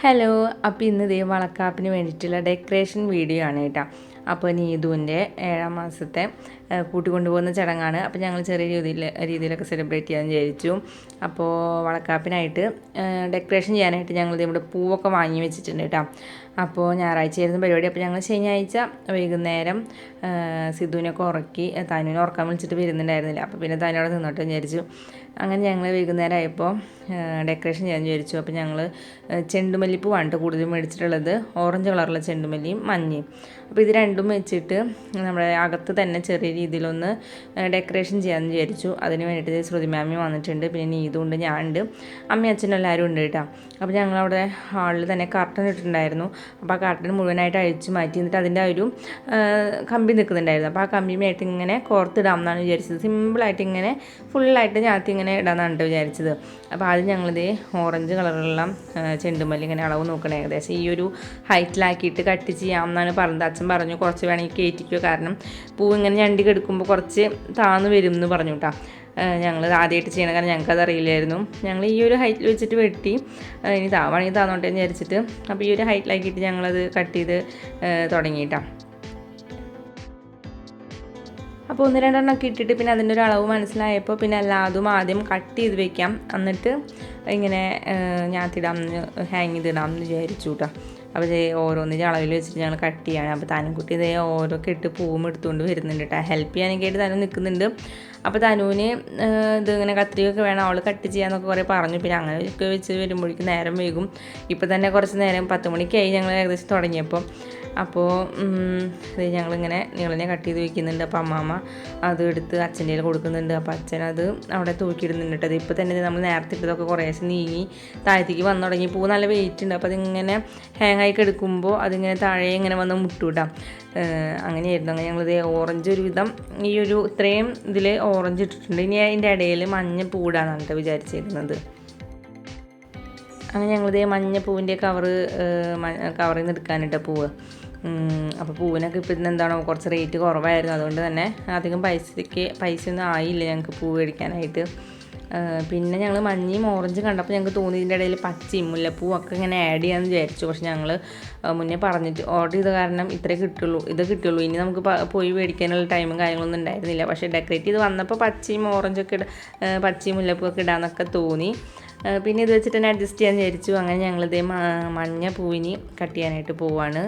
Hello അപ്പോൾ ഇന്ന് ദൈവം വളക്കാപ്പിന് വേണ്ടിയിട്ടുള്ള ഡെക്കറേഷൻ വീഡിയോ ആണ് കേട്ടോ. അപ്പോൾ നീതുവിന്റെ ഏഴാം മാസത്തെ കൂട്ടിക്കൊണ്ടുപോകുന്ന ചടങ്ങാണ്. അപ്പോൾ ഞങ്ങൾ ചെറിയ രീതിയിൽ രീതിയിലൊക്കെ സെലിബ്രേറ്റ് ചെയ്യാൻ വിചാരിച്ചു. അപ്പോൾ വളക്കാപ്പിനായിട്ട് ഡെക്കറേഷൻ ചെയ്യാനായിട്ട് ഞങ്ങൾ ഇവിടെ പൂവൊക്കെ വാങ്ങി വെച്ചിട്ടുണ്ട് കേട്ടോ. അപ്പോൾ ഞായറാഴ്ച ആയിരുന്നു പരിപാടി. അപ്പോൾ ഞങ്ങൾ ശനിയാഴ്ച വൈകുന്നേരം സിദ്ധുവിനൊക്കെ ഉറക്കി തനുവിനെ ഉറക്കാൻ വിളിച്ചിട്ട് വരുന്നുണ്ടായിരുന്നില്ല. അപ്പോൾ പിന്നെ തനോടെ നിന്നോട്ട് വിചാരിച്ചു. അങ്ങനെ ഞങ്ങൾ വൈകുന്നേരം ആയപ്പോൾ ഡെക്കറേഷൻ ചെയ്യാൻ വിചാരിച്ചു. അപ്പോൾ ഞങ്ങൾ ചെണ്ടുമല്ലിപ്പൂ വണ്ട് കൂടുതൽ മേടിച്ചിട്ടുള്ളത്. ഓറഞ്ച് കളറുള്ള ചെണ്ടുമല്ലിയും മഞ്ഞയും. അപ്പോൾ ഇത് രണ്ടും വെച്ചിട്ട് നമ്മുടെ അകത്ത് തന്നെ ചെറിയ രീതിയിലൊന്ന് ഡെക്കറേഷൻ ചെയ്യാമെന്ന് വിചാരിച്ചു. അതിന് വേണ്ടിയിട്ട് ശ്രുതി മാമി വന്നിട്ടുണ്ട്. പിന്നെ നീതുണ്ട് ഞാനുണ്ട്. അമ്മയും അച്ഛനും എല്ലാവരും ഉണ്ട് കേട്ടോ അപ്പോൾ ഞങ്ങളവിടെ ഹാളിൽ തന്നെ കർട്ടൻ ഇട്ടിട്ടുണ്ടായിരുന്നു. അപ്പോൾ ആ കർട്ടൻ മുഴുവനായിട്ട് അഴിച്ചു മാറ്റി എന്നിട്ട് അതിന്റെ ഒരു കമ്പി നിൽക്കുന്നുണ്ടായിരുന്നു. അപ്പോൾ ആ കമ്പിയുമായിട്ട് ഇങ്ങനെ കോർത്തിടാം എന്നാണ് വിചാരിച്ചത്. സിമ്പിളായിട്ട് ഇങ്ങനെ ഫുള്ളായിട്ട് ഞാത്തി ഇങ്ങനെ ഇടാന്നാണ് ട്ടോ വിചാരിച്ചത്. അപ്പോൾ ആദ്യം ഞങ്ങളിത് ഓറഞ്ച് കളറുള്ള ചെണ്ടുമല്ലി ഇങ്ങനെ അളവ് നോക്കണേ. ഏകദേശം ഈ ഒരു ഹൈറ്റിലാക്കിയിട്ട് കട്ട് ചെയ്യാം എന്നാണ് പറഞ്ഞത്. അച്ഛൻ പറഞ്ഞു കുറച്ച് വേണമെങ്കിൽ കയറ്റിക്കോ കാരണം പൂ ഇങ്ങനെ ഞണ്ടി കെടുക്കുമ്പോൾ കുറച്ച് താന്ന് വരും എന്ന് പറഞ്ഞു കേട്ടോ ഞങ്ങൾ ആദ്യമായിട്ട് ചെയ്യണ കാരണം ഞങ്ങൾക്കത് അറിയില്ലായിരുന്നു ഞങ്ങൾ ഈ ഒരു ഹൈറ്റിൽ വെച്ചിട്ട് വെട്ടി ഇനി താവാണെങ്കിൽ താന്നോട്ടെ എന്ന് വിചാരിച്ചിട്ട്. അപ്പോൾ ഈ ഒരു ഹൈറ്റിലാക്കിയിട്ട് ഞങ്ങളത് കട്ട് ചെയ്ത് തുടങ്ങിയിട്ടാണ് അപ്പോൾ ഒന്ന് രണ്ടെണ്ണമൊക്കെ ഇട്ടിട്ട് പിന്നെ അതിന്റെ ഒരു അളവ് മനസ്സിലായപ്പോൾ പിന്നെ എല്ലാതും ആദ്യം കട്ട് ചെയ്ത് വെക്കാം. എന്നിട്ട് ഇങ്ങനെ ഞാത്തിടാം ഹാങ് ചെയ്തിടാം എന്ന് വിചാരിച്ചു കേട്ടോ അപ്പോൾ ഇതേ ഓരോന്നിന്റെ അളവിൽ വെച്ചിട്ട് ഞങ്ങൾ കട്ട് ചെയ്യാണ് അപ്പോൾ തനുക്കുട്ടി ഇതേ ഓരോ കെട്ട് പൂവും എടുത്തുകൊണ്ട് വരുന്നുണ്ട് കേട്ടോ. ഹെൽപ്പ് ചെയ്യാനൊക്കെ ആയിട്ട് തനു നിൽക്കുന്നുണ്ട്. അപ്പോൾ തനുവിന് ഇത് ഇങ്ങനെ കത്രിയൊക്കെ വേണം. അവൾ കട്ട് ചെയ്യാന്നൊക്കെ കുറേ പറഞ്ഞു. പിന്നെ അങ്ങനെ ഒക്കെ വെച്ച് വരുമ്പോഴേക്കും നേരം വൈകും. ഇപ്പോൾ തന്നെ കുറച്ച് നേരം പത്ത് മണിക്കായി ഞങ്ങൾ ഏകദേശം തുടങ്ങിയപ്പോൾ അപ്പോൾ ഇത് ഞങ്ങളിങ്ങനെ നീളനെ കട്ട് ചെയ്ത് വെക്കുന്നുണ്ട്. അപ്പോൾ അമ്മാമ്മ അത് എടുത്ത് അച്ഛന്റെ കയ്യിൽ കൊടുക്കുന്നുണ്ട്. അപ്പോൾ അച്ഛൻ അത് അവിടെ തൂക്കിയിടുന്നുണ്ട് ഇപ്പോൾ തന്നെ നമ്മൾ നേരത്തെ ഇട്ടതൊക്കെ കുറേശ്ശെ നീങ്ങി താഴത്തേക്ക് വന്നു തുടങ്ങി. പൂ നല്ല വെയിറ്റ് ഉണ്ട്. അപ്പോൾ അതിങ്ങനെ ഹാങ് ആയി കെടുക്കുമ്പോൾ അതിങ്ങനെ താഴെ ഇങ്ങനെ വന്ന് മുട്ടൂട്ടാം. അങ്ങനെയായിരുന്നു. അങ്ങനെ ഞങ്ങളിത് ഓറഞ്ച് ഒരു വിധം ഈ ഒരു ഇത്രയും ഇതിൽ ഓറഞ്ച് ഇട്ടിട്ടുണ്ട്. ഇനി അതിന്റെ ഇടയിൽ മഞ്ഞ പൂടാന്നാണ് വിചാരിച്ചിരുന്നത്. അങ്ങനെ ഞങ്ങളിത് മഞ്ഞ പൂവിന്റെ കവറ് കവറിൽ നിന്ന് എടുക്കാനിട്ട പൂവ് അപ്പോൾ പൂവിനൊക്കെ ഇപ്പം ഇന്ന് എന്താണോ കുറച്ച് റേറ്റ് കുറവായിരുന്നു. അതുകൊണ്ട് തന്നെ അധികം പൈസയ്ക്ക് പൈസ ഒന്നും ആയില്ല ഞങ്ങൾക്ക് പൂ മേടിക്കാനായിട്ട്. പിന്നെ ഞങ്ങൾ മഞ്ഞയും ഓറഞ്ചും കണ്ടപ്പോൾ ഞങ്ങൾക്ക് തോന്നി ഇതിന്റെ ഇടയിൽ പച്ചയും മുല്ലപ്പൂവൊക്കെ ഇങ്ങനെ ആഡ് ചെയ്യാമെന്ന് വിചാരിച്ചു. പക്ഷെ ഞങ്ങൾ മുന്നേ പറഞ്ഞിട്ട് ഓർഡർ ചെയ്ത കാരണം ഇത്രേ കിട്ടുള്ളൂ ഇത് കിട്ടുള്ളൂ. ഇനി നമുക്ക് പോയി മേടിക്കാനുള്ള ടൈമും കാര്യങ്ങളൊന്നും ഉണ്ടായിരുന്നില്ല. പക്ഷേ ഡെക്കറേറ്റ് ചെയ്ത് വന്നപ്പോൾ പച്ചയും ഓറഞ്ചൊക്കെ ഇട പച്ചയും മുല്ലപ്പൂ ഒക്കെ ഇടാന്നൊക്കെ തോന്നി. പിന്നെ ഇത് വെച്ചിട്ട് തന്നെ അഡ്ജസ്റ്റ് ചെയ്യാൻ വിചാരിച്ചു. അങ്ങനെ ഞങ്ങളിതേ മഞ്ഞ പൂവിനി കട്ട് ചെയ്യാനായിട്ട് പോവാണ്.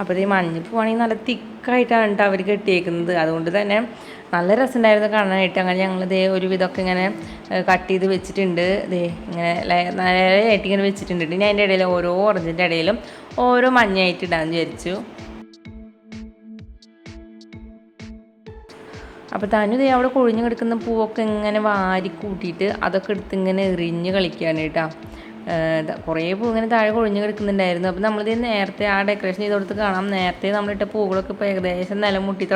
അപ്പോൾ ഈ മഞ്ഞപ്പൂവാണെങ്കിൽ നല്ല തിക്കായിട്ടാണ് കേട്ടോ അവർ കെട്ടിയേക്കുന്നത്. അതുകൊണ്ട് തന്നെ നല്ല രസമുണ്ടായിരുന്നു കാണാനായിട്ട്. അങ്ങനെ ഞങ്ങൾ ദേ ഒരു വിധമൊക്കെ ഇങ്ങനെ കട്ട് ചെയ്ത് വെച്ചിട്ടുണ്ട്. ദേ ഇങ്ങനെ ലയ- ഇങ്ങനെ വെച്ചിട്ടുണ്ട്. ഇനി അതിന്റെ ഇടയിൽ ഓരോ ഓറഞ്ചിന്റെ ഇടയിലും ഓരോ മഞ്ഞയായിട്ട് ഇടാമെന്ന് വിചാരിച്ചു. അപ്പോൾ തനു ദേ അവിടെ കൊഴിഞ്ഞു കിടക്കുന്ന പൂവൊക്കെ ഇങ്ങനെ വാരി കൂട്ടിയിട്ട് അതൊക്കെ എടുത്ത് ഇങ്ങനെ എറിഞ്ഞ് കളിക്കുകയാണ് കേട്ടോ. കുറേ പൂ ഇങ്ങനെ താഴെ കൊഴിഞ്ഞു കിടക്കുന്നുണ്ടായിരുന്നു. അപ്പോൾ നമ്മളിത് നേരത്തെ ആ ഡെക്കറേഷൻ ചെയ്ത് കൊടുത്ത് കാണാം. നേരത്തെ നമ്മളിട്ട പൂക്കളൊക്കെ ഇപ്പോൾ ഏകദേശം നിലം മുട്ടി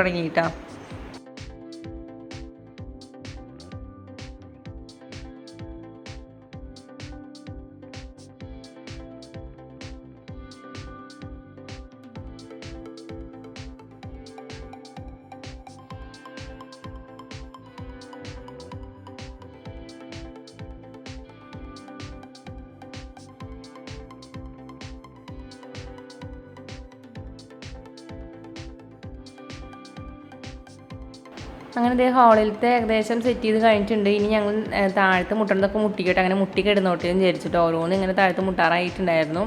അങ്ങനെ ഇതേ ഹാളിലത്തെ ഏകദേശം സെറ്റ് ചെയ്ത് കഴിഞ്ഞിട്ടുണ്ട്. ഇനി ഞങ്ങൾ താഴത്ത് മുട്ടണതൊക്കെ മുട്ടിക്കട്ടെ. അങ്ങനെ മുട്ടി കിടന്നോട്ടെ എന്ന് വിചാരിച്ചിട്ട്. ഓരോന്ന് ഇങ്ങനെ താഴത്ത് മുട്ടാറായിട്ടുണ്ടായിരുന്നു.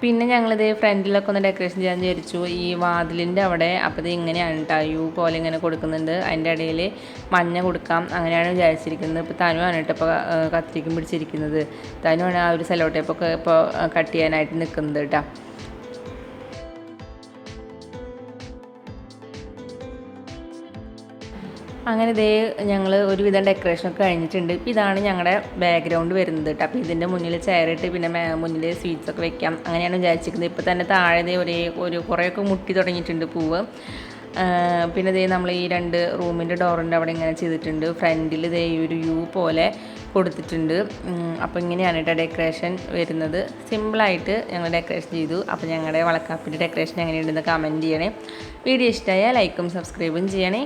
പിന്നെ ഞങ്ങളിത് ഫ്രണ്ടിലൊക്കെ ഒന്ന് ഡെക്കറേഷൻ ചെയ്യാൻ വിചാരിച്ചു. ഈ വാതിലിന്റെ അവിടെ. അപ്പോൾ ഇത് ഇങ്ങനെയാണ് ടയു പോലെ ഇങ്ങനെ കൊടുക്കുന്നുണ്ട്. അതിന്റെ ഇടയിൽ മഞ്ഞ കൊടുക്കാം. അങ്ങനെയാണ് വിചാരിച്ചിരിക്കുന്നത്. ഇപ്പോൾ തനുവാണ് കേട്ടോ ഇപ്പോൾ കത്തിരിക്കും പിടിച്ചിരിക്കുന്നത്. തനുവാണ് ആ ഒരു സെലോ ടേപ്പൊക്കെ ഇപ്പോൾ കട്ട് ചെയ്യാനായിട്ട് നിൽക്കുന്നത് കേട്ടോ അങ്ങനെ ഇതേ ഞങ്ങൾ ഒരുവിധം ഡെക്കറേഷനൊക്കെ കഴിഞ്ഞിട്ടുണ്ട്. ഇപ്പം ഇതാണ് ഞങ്ങളുടെ ബാക്ക്ഗ്രൗണ്ട് വരുന്നത് കേട്ടോ അപ്പോൾ ഇതിന്റെ മുന്നിൽ ചെയറിട്ട് പിന്നെ മുന്നിൽ സ്വീറ്റ്സ് ഒക്കെ വെക്കാം. അങ്ങനെയാണ് വിചാരിച്ചിരിക്കുന്നത്. ഇപ്പോൾ തന്നെ താഴെ ഒരേ ഒരു കുറേയൊക്കെ മുട്ടി തുടങ്ങിയിട്ടുണ്ട് പൂവ്. പിന്നെ ഇതേ നമ്മൾ ഈ രണ്ട് റൂമിന്റെ ഡോറിന്റെ അവിടെ ഇങ്ങനെ ചെയ്തിട്ടുണ്ട്. ഫ്രണ്ടിൽ ഇതേ ഒരു യു പോലെ കൊടുത്തിട്ടുണ്ട്. അപ്പോൾ ഇങ്ങനെയാണ് കേട്ടോ ഡെക്കറേഷൻ വരുന്നത്. സിമ്പിളായിട്ട് ഞങ്ങൾ ഡെക്കറേഷൻ ചെയ്തു. അപ്പോൾ ഞങ്ങളുടെ വളക്കാപ്പിന്റെ ഡെക്കറേഷൻ എങ്ങനെയുണ്ടെന്ന് കമന്റ് ചെയ്യണേ. വീഡിയോ ഇഷ്ടമായ ലൈക്കും സബ്സ്ക്രൈബും ചെയ്യണേ.